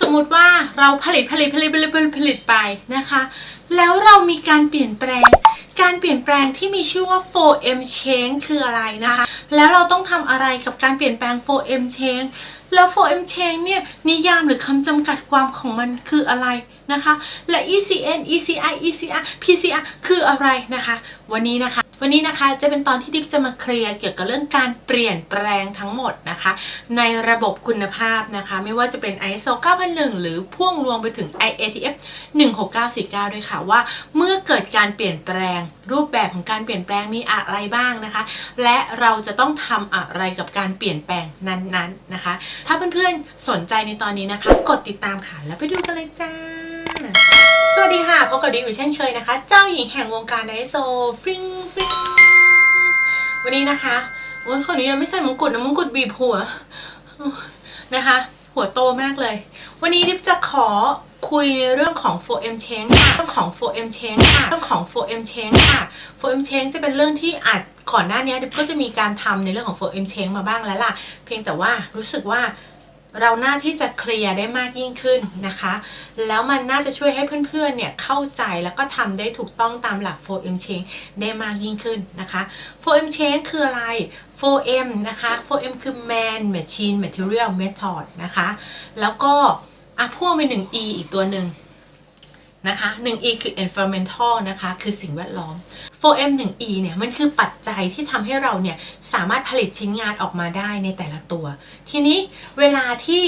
สมมุติว่าเราผลิตผลิตผลิตผลิตผลิตผลิตไปนะคะ แล้วเรามีการเปลี่ยนแปลง การเปลี่ยนแปลงที่มีชื่อว่า 4M change คืออะไรนะคะ แล้วเราต้องทำอะไรกับการเปลี่ยนแปลง 4M change แล้ว 4M change เนี่ยนิยามหรือคำจำกัดความของมันคืออะไรนะคะ และ ECN ECI ECR PCR คืออะไรนะคะ วันนี้นะคะ วันนี้นะคะจะเป็นตอนที่ดิฟจะมาเคลียร์เกี่ยวกับเรื่องการเปลี่ยนแปลงทั้งหมดนะคะ ในระบบคุณภาพนะคะ ไม่ว่าจะเป็น ISO 9001 หรือพ่วงรวมไปถึง IATF 16949 ด้วยค่ะว่า เมื่อเกิดการเปลี่ยนแปลงรูปแบบของการเปลี่ยนแปลงมีอะไรบ้างนะคะ และเราจะต้องทำอะไรกับการเปลี่ยนแปลงนั้นๆนะคะ ถ้าเพื่อนๆสนใจในตอนนี้นะคะ กดติดตามค่ะแล้วไปดูกันเลยจ้า วัสดีค่ะพบกับดิฟอยู่เช่นเคยนะคะ เจ้าหญิงแห่งวงการไอโซฟริงฟริงวันนี้นะคะวันคนนี้ยังไม่ใส่มงกุฎนะมงกุฎบีบหัวนะคะ หัวโตมากเลย วันนี้ดิฟจะขอคุยในเรื่องของ 4M change ค่ะเรื่องของ 4M change ค่ะเรื่องของ 4M change ค่ะ 4M change จะเป็นเรื่องที่อาจก่อนหน้านี้ดิฟก็จะมีการทำในเรื่องของ 4M change มาบ้างแล้วล่ะ เพียงแต่ว่ารู้สึกว่า เราน่าที่จะเคลียร์ได้มากยิ่งขึ้นนะคะ แล้วมันน่าจะช่วยให้เพื่อนๆ เนี่ยเข้าใจแล้วก็ทำได้ถูกต้องตามหลัก 4M Change ได้มากยิ่งขึ้นนะคะ 4M Change คืออะไร 4M นะคะ 4M คือ Man Machine Material Method นะคะ แล้วก็อะพ่วงไปหนึ่ง E อีกตัวหนึ่ง นะคะ 1E คือ environmental นะคะ คือสิ่งแวดล้อม 4M 1E เนี่ย มันคือปัจจัยที่ทำให้เราเนี่ย สามารถผลิตชิ้นงานออกมาได้ในแต่ละตัว ทีนี้เวลาที่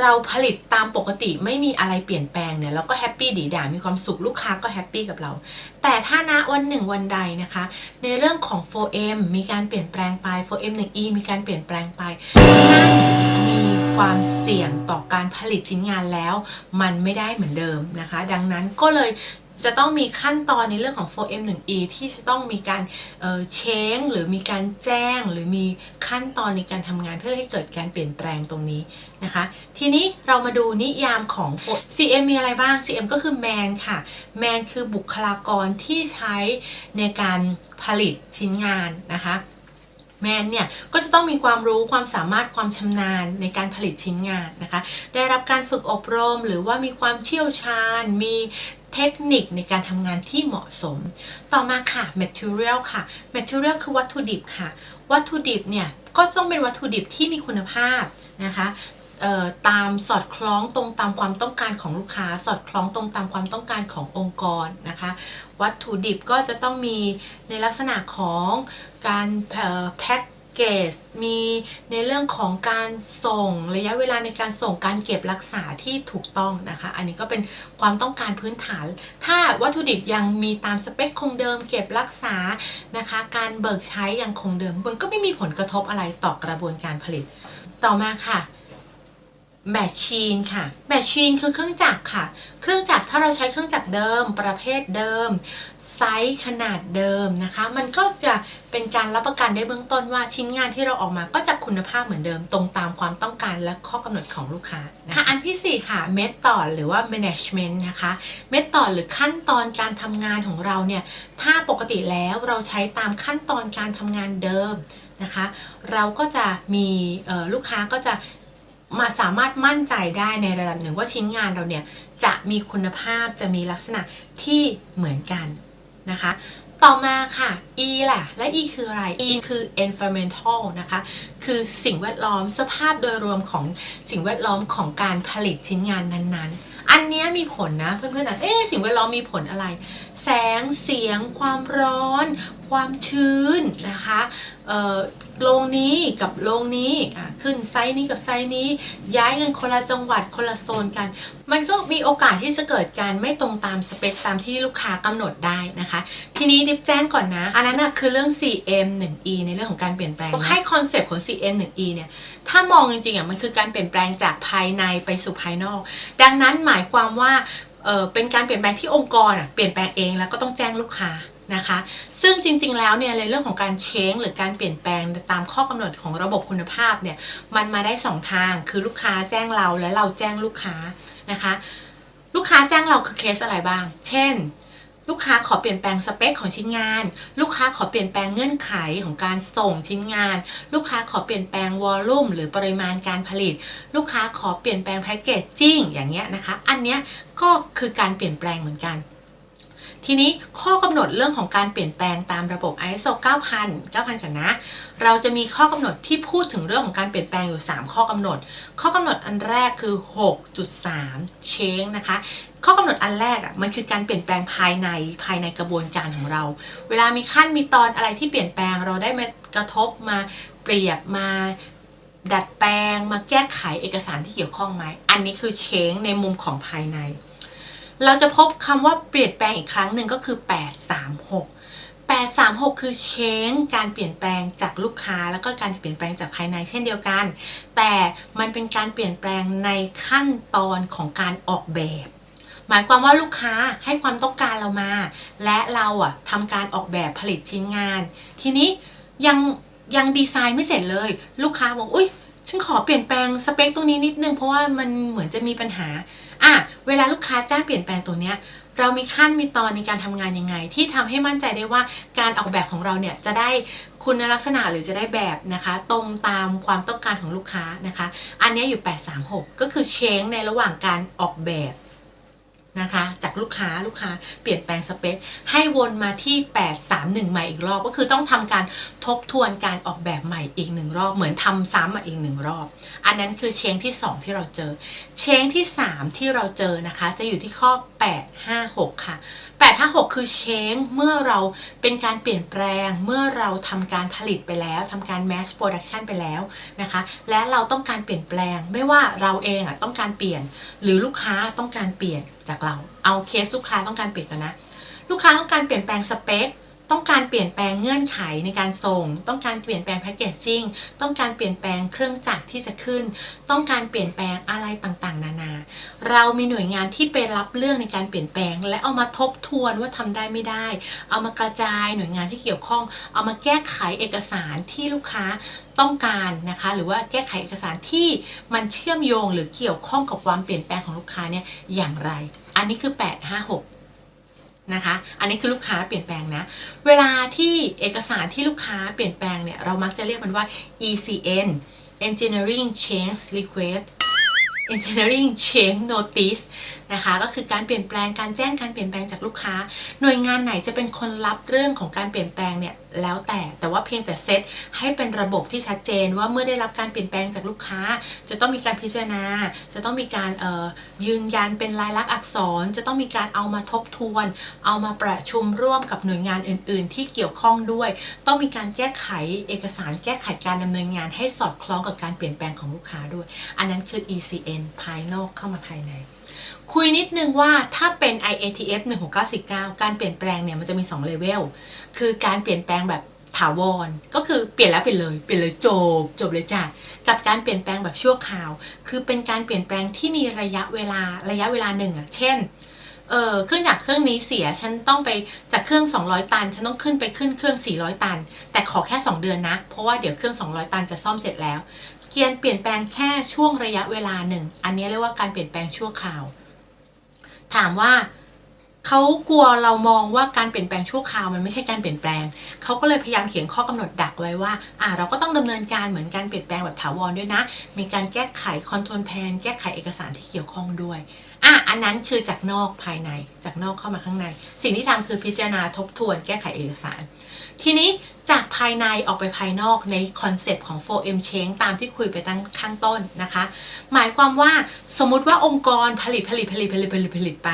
เราผลิตตามปกติไม่มีอะไรเปลี่ยนแปลงเนี่ย เราก็แฮปปี้ดีด่ามีความสุขลูกค้าก็แฮปปี้กับเรา แต่ถ้าณวันหนึ่งวันใดนะคะ ในเรื่องของ 4M มีการเปลี่ยนแปลงไป 4M 1E มีการเปลี่ยนแปลงไปนั่นมี ความเสี่ยงต่อการผลิตชิ้นงานแล้ว มันไม่ได้เหมือนเดิมนะคะ ดังนั้นก็เลยจะต้องมีขั้นตอนในเรื่องของ 4M 1E ที่จะต้องมีการเช้งหรือมีการแจ้ง หรือมีขั้นตอนในการทำงานเพื่อให้เกิดการเปลี่ยนแปลงตรงนี้นะคะ ทีนี้เรามาดูนิยามของ CM มีอะไรบ้าง CM ก็คือ man ค่ะ man คือบุคลากรที่ใช้ในการผลิตชิ้นงานนะคะ แมนเนี่ยก็จะต้องมีความรู้ความสามารถความชำนาญในการผลิตชิ้นงานนะคะ ได้รับการฝึกอบรม หรือว่ามีความเชี่ยวชาญ มีเทคนิคในการทำงานที่เหมาะสม ต่อมาค่ะ material ค่ะ material คือวัตถุดิบค่ะ วัตถุดิบเนี่ยก็ต้องเป็นวัตถุดิบที่มีคุณภาพนะคะ ตามสอดคล้องตรงตามความต้องการของลูกค้า สอดคล้องตรงตามความต้องการขององค์กรนะคะ วัตถุดิบก็จะต้องมีในลักษณะของการแพ็กเกจมีในเรื่องของการส่งระยะเวลาในการส่งการเก็บรักษาที่ถูกต้องนะคะ อันนี้ก็เป็นความต้องการพื้นฐาน ถ้าวัตถุดิบยังมีตามสเปคคงเดิม เก็บรักษานะคะ การเบิกใช้ยังคงเดิมมันก็ไม่มีผลกระทบอะไรต่อกระบวนการผลิต ต่อมาค่ะ แมชชีนค่ะแมชชีนคือเครื่องจักรค่ะ เครื่องจักรถ้าเราใช้เครื่องจักรเดิม ประเภทเดิม ไซส์ขนาดเดิมนะคะ มันก็จะเป็นการรับประกันได้เบื้องต้นว่าชิ้นงานที่เราออกมาก็จะคุณภาพเหมือนเดิม ตรงตามความต้องการและข้อกำหนดของลูกค้านะคะอันที่ 4 ค่ะเมธอดหรือว่า management นะคะเมธอดหรือขั้นตอนการทำงานของเราเนี่ยถ้าปกติแล้วเราใช้ตามขั้นตอนการทำงานเดิมนะคะ เราก็จะมีลูกค้าก็จะ มาสามารถมั่นใจได้ในระดับหนึ่งว่าชิ้นงานเราเนี่ยจะมีคุณภาพจะมีลักษณะที่เหมือนกันนะคะ ต่อมาค่ะ E แหละ และ E คืออะไร E คือ environmental นะคะ คือสิ่งแวดล้อมสภาพโดยรวมของสิ่งแวดล้อมของการผลิตชิ้นงานนั้นๆ อันนี้มีผลนะ เพื่อนๆอาจเอ๊สิ่งแวดล้อมมีผลอะไร แสงเสียง ความร้อน ความชื้นนะคะเอ่อโรงนี้กับโรงนี้อะขึ้นไซส์นี้กับไซส์นี้ ย้ายกันคนละจังหวัดคนละโซนกัน มันก็มีโอกาสที่จะเกิดการไม่ตรงตามสเปคตามที่ลูกค้ากำหนดได้นะคะ ทีนี้ดิฟแจ้งก่อนนะ อันนั้นนะคือเรื่อง 4M 1E ในเรื่องของการเปลี่ยนแปลงให้คอนเซปต์ของ 4M 1E เนี่ยถ้ามองจริงๆอะมันคือการเปลี่ยนแปลงจากภายในไปสู่ภายนอก ดังนั้นหมายความว่า เออเป็นการเปลี่ยนแปลงที่องค์กรอะเปลี่ยนแปลงเองแล้วก็ต้องแจ้งลูกค้านะคะ ซึ่งจริงๆแล้วเนี่ยในเรื่องของการเช้งหรือการเปลี่ยนแปลงตามข้อกำหนดของระบบคุณภาพเนี่ยมันมาได้สองทางคือลูกค้าแจ้งเราและเราแจ้งลูกค้านะคะ ลูกค้าแจ้งเราคือเคสอะไรบ้าง เช่น ลูกค้าขอเปลี่ยนแปลงสเปคของชิ้นงาน ลูกค้าขอเปลี่ยนแปลงเงื่อนไขของการส่งชิ้นงาน ลูกค้าขอเปลี่ยนแปลงวอลลุ่มหรือปริมาณการผลิต ลูกค้าขอเปลี่ยนแปลงแพคเกจจิ้งอย่างเงี้ยนะคะ อันเนี้ยก็คือการเปลี่ยนแปลงเหมือนกัน ทีนี้ข้อกำหนดเรื่องของการเปลี่ยนแปลงตามระบบ ISO 9000 9000กันนะ เราจะมีข้อกำหนดที่พูดถึงเรื่องของการเปลี่ยนแปลงอยู่ 3 ข้อกำหนด ข้อกำหนดอันแรกคือ 6.3 change นะคะ ข้อกำหนดอันแรกอะมันคือการเปลี่ยนแปลงภายในภายในกระบวนการของเรา เวลามีขั้นมีตอนอะไรที่เปลี่ยนแปลงเราได้มากระทบมาเปรียบมาดัดแปลงมาแก้ไขเอกสารที่เกี่ยวข้องไหม อันนี้คือเชงในมุมของภายใน เราจะพบคำว่าเปลี่ยนแปลงอีกครั้งหนึ่งก็คือ 836 836 คือเชงการเปลี่ยนแปลงจากลูกค้าแล้วก็การเปลี่ยนแปลงจากภายในเช่นเดียวกัน แต่มันเป็นการเปลี่ยนแปลงในขั้นตอนของการออกแบบ หมายความว่าลูกค้าให้ความต้องการเรามา และเราอะทำการออกแบบผลิตชิ้นงาน ทีนี้ยังยังดีไซน์ไม่เสร็จเลย ลูกค้าบอกอุ้ย ฉันขอเปลี่ยนแปลงสเปคตรงนี้นิดนึง เพราะว่ามันเหมือนจะมีปัญหา อะ เวลาลูกค้าจ้างเปลี่ยนแปลงตัวเนี้ย เรามีขั้นมีตอนในการทำงานยังไง ที่ทำให้มั่นใจได้ว่าการออกแบบของเราเนี่ยจะได้คุณลักษณะหรือจะได้แบบนะคะ ตรงตามความต้องการของลูกค้านะคะ อันนี้อยู่ 836 ก็คือเช้งในระหว่างการออกแบบ นะคะ จากลูกค้าลูกค้าเปลี่ยนแปลงสเปค ให้วนมาที่ 831 ใหม่อีกรอบ ก็คือต้องทำการทบทวนการออกแบบใหม่อีกหนึ่งรอบ เหมือนทำซ้ำมาอีกหนึ่งรอบ อันนั้นคือเชงที่ 2 ที่เราเจอ เชงที่ 3 ที่เราเจอนะคะ จะอยู่ที่ข้อ 856 ค่ะ 856 คือเชงเมื่อเราเป็นการเปลี่ยนแปลง เมื่อเราทำการผลิตไปแล้วทำการ mass production ไปแล้วนะคะ และเราต้องการเปลี่ยนแปลง ไม่ว่าเราเองอะต้องการเปลี่ยน หรือลูกค้าต้องการเปลี่ยนจากเรา เอาเคสลูกค้าต้องการเปลี่ยนกันนะ ลูกค้าต้องการเปลี่ยนแปลงสเปค ต้องการเปลี่ยนแปลงเงื่อนไขในการส่ง ต้องการเปลี่ยนแปลงแพคเกจจิ้งต้องการเปลี่ยนแปลงเครื่องจักรที่จะขึ้น ต้องการเปลี่ยนแปลงอะไรต่างๆ นานา เรามีหน่วยงานที่ไปรับเรื่องในการเปลี่ยนแปลง และเอามาทบทวนว่าทำได้ไม่ได้ เอามากระจายหน่วยงานที่เกี่ยวข้อง เอามาแก้ไขเอกสารที่ลูกค้าต้องการนะคะ หรือว่าแก้ไขเอกสารที่มันเชื่อมโยงหรือเกี่ยวข้องกับความเปลี่ยนแปลงของลูกค้าเนี่ยอย่างไร อันนี้คือ 856 นะคะ อันนี้คือลูกค้าเปลี่ยนแปลงนะ เวลาที่เอกสารที่ลูกค้าเปลี่ยนแปลงเนี่ย เรามักจะเรียกมันว่า ECN Engineering Change Request Engineering Change Notice นะคะ ก็คือการเปลี่ยนแปลงการแจ้งการเปลี่ยนแปลงจากลูกค้า หน่วยงานไหนจะเป็นคนรับเรื่องของการเปลี่ยนแปลงเนี่ย แล้วแต่แต่ว่าเพียงแต่เซตให้เป็นระบบที่ชัดเจนว่าเมื่อได้รับการเปลี่ยนแปลงจากลูกค้า จะต้องมีการพิจารณา จะต้องมีการยืนยันเป็นลายลักษณ์อักษร จะต้องมีการเอามาทบทวน เอามาประชุมร่วมกับหน่วยงานอื่น ๆ ที่เกี่ยวข้องด้วย ต้องมีการแก้ไขเอกสารแก้ไขการดำเนินงานให้สอดคล้องกับการเปลี่ยนแปลงของลูกค้าด้วย อันนั้นคือ ECN ภายนอกเข้ามาภายใน คุยนิดนึงว่าถ้าเป็น IATF 16949 การเปลี่ยนแปลงเนี่ยมันจะมี 2 เลเวล คือการเปลี่ยนแปลงแบบถาวร ก็คือเปลี่ยนแล้วเปลี่ยนเลย เปลี่ยนเลยจบ จบเลยจ้ะ กับการเปลี่ยนแปลงแบบชั่วคราว คือเป็นการเปลี่ยนแปลงที่มีระยะเวลา ระยะเวลาหนึ่งอะ เช่น เออเครื่องจากเครื่องนี้เสีย ฉันต้องไปจากเครื่อง 200 ตัน ฉันต้องขึ้นไปขึ้นเครื่อง 400 ตัน แต่ขอแค่ 2 เดือนนะ เพราะว่าเดี๋ยวเครื่อง 200 ตันจะซ่อมเสร็จแล้ว เกียนเปลี่ยนแปลงแค่ช่วงระยะเวลาหนึ่ง อันนี้เรียกว่าการเปลี่ยนแปลงชั่วคราว ถามว่า เขากลัวเรามองว่าการเปลี่ยนแปลงชั่วคราวมันไม่ใช่การเปลี่ยนแปลง เขาก็เลยพยายามเขียนข้อกำหนดดักไว้ว่า อ่า เราก็ต้องดำเนินการเหมือนการเปลี่ยนแปลงแบบถาวรด้วยนะ มีการแก้ไขคอนโทรลแพนแก้ไขเอกสารที่เกี่ยวข้องด้วย อะ อันนั้นคือจากนอกภายใน จากนอกเข้ามาข้างใน สิ่งที่ทำคือพิจารณาทบทวนแก้ไขเอกสาร ทีนี้จากภายในออกไปภายนอกในคอนเซปต์ของ 4M Change ตามที่คุยไปตั้งข้างต้นนะคะ หมายความว่าสมมุติว่าองค์กรผลิตผลิตผลิตผลิตผลิตผลิตไป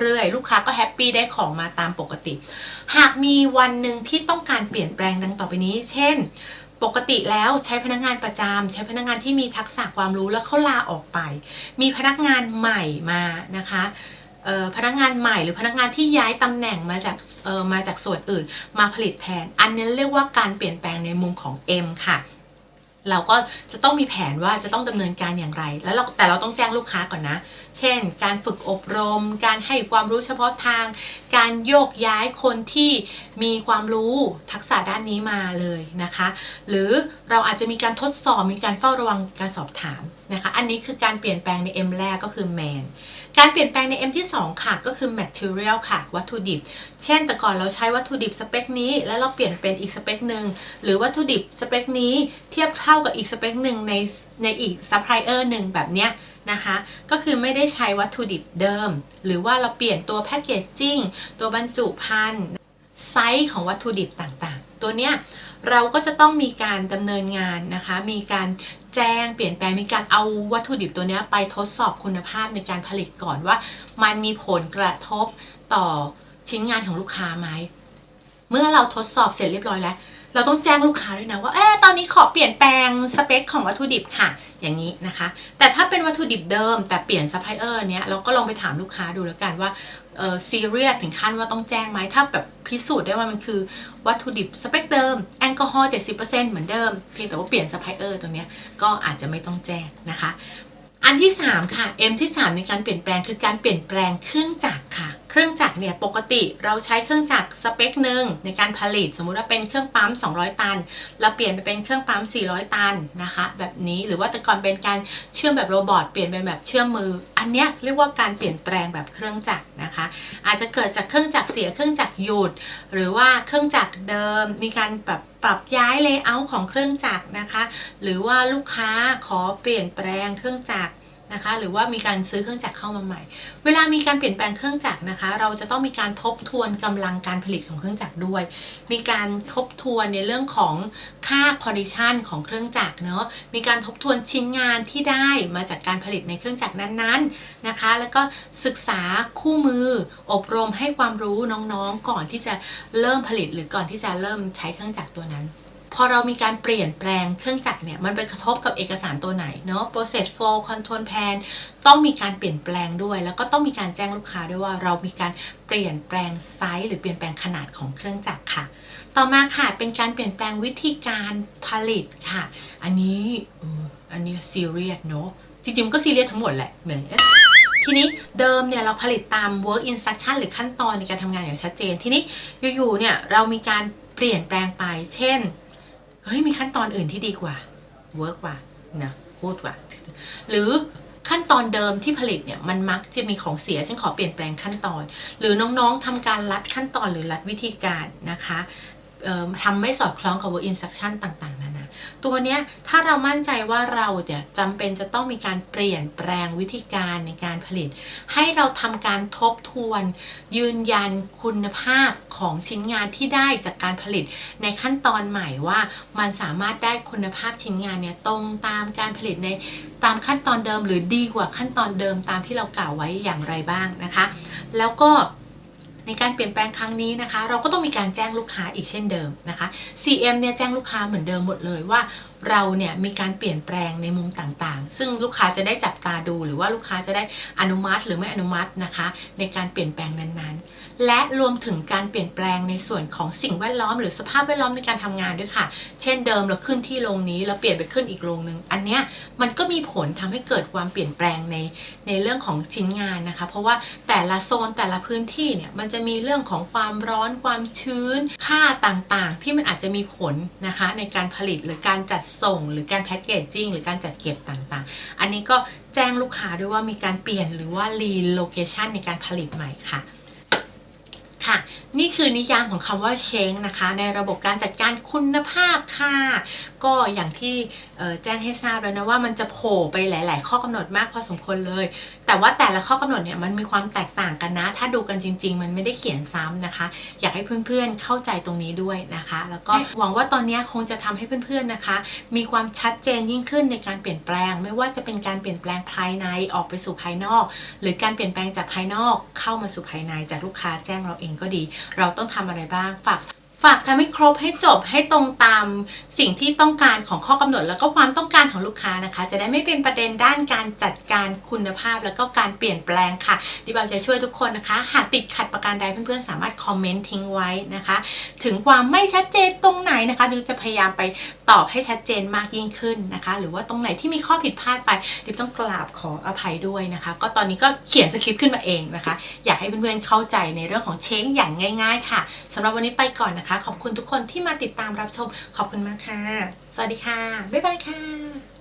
เรื่อยๆ ลูกค้าก็แฮปปี้ได้ของมาตามปกติ หากมีวันหนึ่งที่ต้องการเปลี่ยนแปลงดังต่อไปนี้ เช่น ปกติแล้วใช้พนักงานประจำใช้พนักงานที่มีทักษะความรู้แล้วเขาลาออกไป มีพนักงานใหม่มานะคะพนักงานใหม่หรือพนักงานที่ย้ายตำแหน่งมาจากมาจากส่วนอื่นมาผลิตแทน อันนี้เรียกว่าการเปลี่ยนแปลงในมุมของ M ค่ะ เราก็จะต้องมีแผนว่าจะต้องดำเนินการอย่างไร แล้วเราแต่เราต้องแจ้งลูกค้าก่อนนะเช่น การฝึกอบรม การให้ความรู้เฉพาะทาง การโยกย้ายคนที่มีความรู้ทักษะด้านนี้มาเลยนะคะ หรือเราอาจจะมีการทดสอบมีการเฝ้าระวังการสอบถามนะคะ อันนี้คือการเปลี่ยนแปลงใน M แรกก็คือ man การเปลี่ยนแปลงใน M ที่ 2 ค่ะ ก็คือ material ค่ะ วัตถุดิบ เช่น แต่ก่อนเราใช้วัตถุดิบสเปคนี้ แล้วเราเปลี่ยนเป็นอีกสเปคหนึ่ง หรือวัตถุดิบสเปคนี้เทียบเท่ากับอีกสเปคหนึ่งในในอีกซัพพลายเออร์หนึ่งแบบเนี้ย นะคะ ก็คือไม่ได้ใช้วัตถุดิบเดิม หรือว่าเราเปลี่ยนตัวแพคเกจจิ้งตัวบรรจุภัณฑ์ไซส์ของวัตถุดิบต่างๆ ตัวเนี้ยเราก็จะต้องมีการดำเนินงานนะคะ มีการแจ้งเปลี่ยนแปลง มีการเอาวัตถุดิบตัวเนี้ยไปทดสอบคุณภาพในการผลิตก่อนว่า มันมีผลกระทบต่อชิ้นงานของลูกค้าไหม เมื่อเราทดสอบเสร็จเรียบร้อยแล้ว เราต้องแจ้งลูกค้าด้วยนะว่าเอ๊ะตอนนี้ขอเปลี่ยนแปลงสเปคของวัตถุดิบค่ะ อย่างนี้นะคะ แต่ถ้าเป็นวัตถุดิบเดิม แต่เปลี่ยนซัพพลายเออร์เนี้ยเราก็ลองไปถามลูกค้าดูแล้วกันว่าเออซีเรียสถึงขั้นว่าต้องแจ้งไหมถ้าแบบพิสูจน์ได้ว่ามันคือวัตถุดิบสเปคเดิมแอลกอฮอล์70%เหมือนเดิมเพียงแต่ว่าเปลี่ยนซัพพลายเออร์ตรงเนี้ยก็อาจจะไม่ต้องแจ้งนะคะ อันที่ 3 ค่ะ M ที่ 3 ในการเปลี่ยนแปลงคือการเปลี่ยนแปลงเครื่องจักรค่ะ เครื่องจักรเนี่ยปกติเราใช้เครื่องจักรสเปคหนึ่งในการผลิต สมมุติว่าเป็นเครื่องปั๊ม 200 ตัน เราเปลี่ยนไปเป็นเครื่องปั๊ม 400 ตันนะคะ แบบนี้หรือว่าแต่ก่อนเป็นการเชื่อมแบบโรบอทเปลี่ยนเป็นแบบเชื่อมมือ อันเนี้ยเรียกว่าการเปลี่ยนแปลงแบบเครื่องจักรนะคะ อาจจะเกิดจากเครื่องจักรเสียเครื่องจักรหยุด หรือว่าเครื่องจักรเดิมมีการแบบปรับย้ายเลเยอร์ของเครื่องจักรนะคะ หรือว่าลูกค้าขอเปลี่ยนแปลงเครื่องจักร นะคะ หรือว่ามีการซื้อเครื่องจักรเข้ามาใหม่ เวลามีการเปลี่ยนแปลงเครื่องจักรนะคะ เราจะต้องมีการทบทวนกำลังการผลิตของเครื่องจักรด้วย มีการทบทวนในเรื่องของค่า condition ของเครื่องจักรเนาะมีการทบทวนชิ้นงานที่ได้มาจากการผลิตในเครื่องจักรนั้นๆนะคะ แล้วก็ศึกษาคู่มืออบรมให้ความรู้น้องๆ ก่อนที่จะเริ่มผลิตหรือก่อนที่จะเริ่มใช้เครื่องจักรตัวนั้น พอเรามีการเปลี่ยนแปลงเครื่องจักรเนี่ย มันไปกระทบกับเอกสารตัวไหนเนาะ process flow control plan ต้องมีการเปลี่ยนแปลงด้วย แล้วก็ต้องมีการแจ้งลูกค้าด้วยว่าเรามีการเปลี่ยนแปลงไซส์หรือเปลี่ยนแปลงขนาดของเครื่องจักรค่ะ ต่อมาค่ะเป็นการเปลี่ยนแปลงวิธีการผลิตค่ะ อันนี้อันนี้ซีเรียสเนาะจริงๆก็ซีเรียสทั้งหมดแหละแหมทีนี้เดิมเนี่ยเราผลิตตาม work instruction หรือขั้นตอนในการทำงานอย่างชัดเจน ทีนี้อยู่ๆเนี่ยเรามีการเปลี่ยนแปลงไป เช่น เฮ้ยมีขั้นตอนอื่นที่ดีกว่าเวิร์กว่านะพูดว่า หรือขั้นตอนเดิมที่ผลิตเนี่ยมันมักจะมีของเสียฉันขอเปลี่ยนแปลงขั้นตอน หรือน้องๆทำการลัดขั้นตอนหรือลัดวิธีการนะคะทำไม่สอดคล้องกับ work instruction ต่างๆนานา ตัวเนี้ยถ้าเรามั่นใจว่าเราเนี่ยจำเป็นจะต้องมีการเปลี่ยนแปลงวิธีการในการผลิต ให้เราทำการทบทวน ยืนยันคุณภาพของชิ้นงานที่ได้จากการผลิต ในขั้นตอนใหม่ว่ามันสามารถได้คุณภาพชิ้นงานเนี่ยตรงตามการผลิตในตามขั้นตอนเดิม หรือดีกว่าขั้นตอนเดิมตามที่เรากล่าวไว้อย่างไรบ้างนะคะ แล้วก็ ในการเปลี่ยนแปลงครั้งนี้นะคะ เราก็ต้องมีการแจ้งลูกค้าอีกเช่นเดิมนะคะ CM เนี่ยแจ้งลูกค้าเหมือนเดิมหมดเลยว่าเราเนี่ยมีการเปลี่ยนแปลงในมุมต่างๆ ซึ่งลูกค้าจะได้จับตาดูหรือว่าลูกค้าจะได้อนุมัติหรือไม่อนุมัตินะคะ ในการเปลี่ยนแปลงนั้นๆ และรวมถึงการเปลี่ยนแปลงในส่วนของสิ่งแวดล้อม หรือสภาพแวดล้อมในการทำงานด้วยค่ะ เช่นเดิมเราขึ้นที่โรงนี้เราเปลี่ยนไปขึ้นอีกโรงนึง อันเนี้ยมันก็มีผลทำให้เกิดความเปลี่ยนแปลงในในเรื่องของชิ้นงานนะคะ เพราะว่าแต่ละโซนแต่ละพื้นที่เนี่ยมันจะมีเรื่องของความร้อนความชื้น ค่าต่างๆ ที่มันอาจจะมีผลนะคะในการผลิตหรือการจัดส่ง หรือการแพ็กเกจจิ้งหรือการจัดเก็บต่างๆ อันนี้ก็แจ้งลูกค้าด้วยว่ามีการเปลี่ยนหรือว่ารีโลเคชันในการผลิตใหม่ค่ะค่ะนี่คือนิยามของคำว่าเชงนะคะ ในระบบการจัดการคุณภาพค่ะ ก็อย่างที่เอ่อแจ้งให้ทราบแล้วนะว่ามันจะโผล่ไปหลาย ๆ ข้อกำหนดมากพอสมควรเลย แต่ว่าแต่ละข้อกำหนดเนี่ยมันมีความแตกต่างกันนะ ถ้าดูกันจริง ๆ มันไม่ได้เขียนซ้ำนะคะ อยากให้เพื่อน ๆ เข้าใจตรงนี้ด้วยนะคะ แล้วก็หวังว่าตอนนี้คงจะทำให้เพื่อน ๆ นะคะ มีความชัดเจนยิ่งขึ้นในการเปลี่ยนแปลง ไม่ว่าจะเป็นการเปลี่ยนแปลงภายในออกไปสู่ภายนอก หรือการเปลี่ยนแปลงจากภายนอกเข้ามาสู่ภายในจากลูกค้าแจ้งเราเองก็ดี เราต้องทำอะไรบ้างฝาก ฝากทำให้ครบให้จบให้ตรงตามสิ่งที่ต้องการของข้อกำหนด แล้วก็ความต้องการของลูกค้านะคะ จะได้ไม่เป็นประเด็นด้านการจัดการคุณภาพ แล้วก็การเปลี่ยนแปลงค่ะดิบาจะช่วยทุกคนนะคะ หากติดขัดประการใดเพื่อนๆ สามารถคอมเมนต์ทิ้งไว้นะคะ ถึงความไม่ชัดเจนตรงไหนนะคะดิวจะพยายามไปตอบให้ชัดเจนมากยิ่งขึ้นนะคะ หรือว่าตรงไหนที่มีข้อผิดพลาดไปดิบต้องกราบขออภัยด้วยนะคะ ก็ตอนนี้ก็เขียนสคริปต์ขึ้นมาเองนะคะ อยากให้เพื่อนๆเข้าใจในเรื่องของเช้งอย่างง่าย ๆ ค่ะสำหรับวันนี้ไปก่อนนะคะขอบคุณทุกคนที่มาติดตามรับชม ขอบคุณมากค่ะ สวัสดีค่ะ บ๊ายบายค่ะ